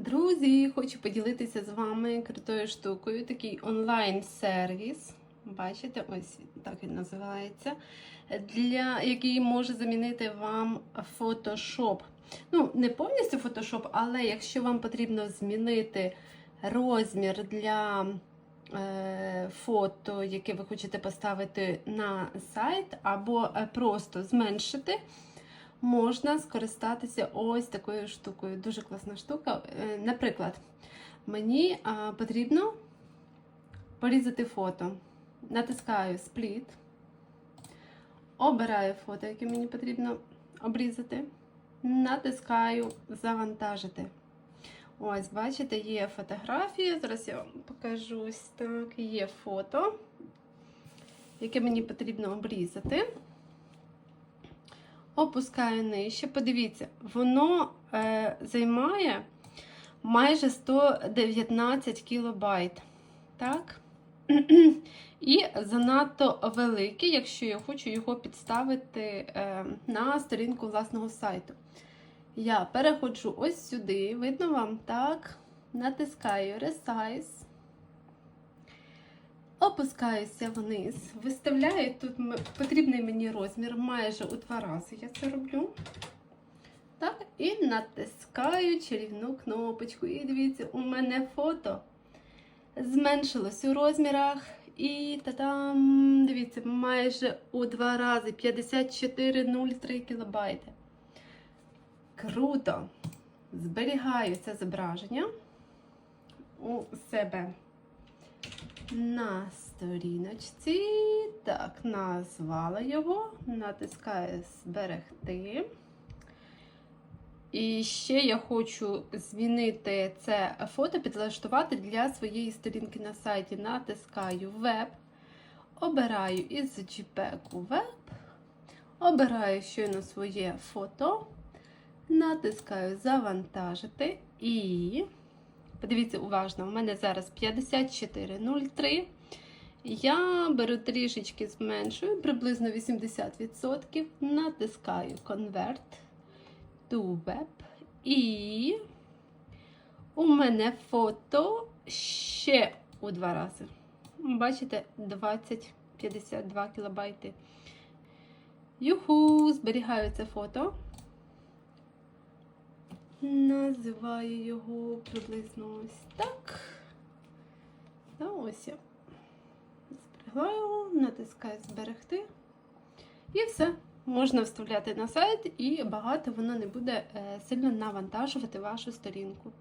Друзі, хочу поділитися з вами крутою штукою. Такий онлайн-сервіс. Бачите, ось так він називається. Для який може замінити вам Photoshop. Ну, не повністю Photoshop, але якщо вам потрібно змінити розмір для е, фото, яке ви хочете поставити на сайт, або е, просто зменшити можна скористатися ось такою штукою. Дуже класна штука. Е, Наприклад, мені потрібно порізати фото. Натискаю спліт, обираю фото, яке мені потрібно обрізати. Натискаю завантажити. Ось, бачите, є фотографія. Зараз я вам покажу так. Є фото, яке мені потрібно обрізати опускаю нижче. Подивіться, воно е, займає майже 119 кілобайт. Так? І занадто великий, якщо я хочу його підставити е, на сторінку власного сайту. Я переходжу ось сюди, видно вам, так? Натискаю Resize. Опускаюся вниз, виставляю тут потрібний мені розмір майже у два рази я це роблю. Так, і натискаю чарівну кнопочку. І дивіться, у мене фото зменшилось у розмірах. І та-дам, дивіться, майже у два рази 54,03 кілобайти. Круто! Зберігаю це зображення у себе на сторіночці. Так, назвала його, натискаю зберегти. І ще я хочу змінити це фото, підлаштувати для своєї сторінки на сайті. Натискаю веб, обираю із JPEG веб, обираю щойно своє фото, натискаю завантажити і. Подивіться уважно, у мене зараз 54,03. Я беру трішечки зменшую, приблизно 80%. Натискаю Convert to Web. І у мене фото ще у два рази. Бачите, 20-52 кілобайти. Юху, зберігаю це фото. Називаю його приблизно ось так. Та ось я зберегла його, натискаю зберегти. І все. Можна вставляти на сайт, і багато воно не буде е, сильно навантажувати вашу сторінку.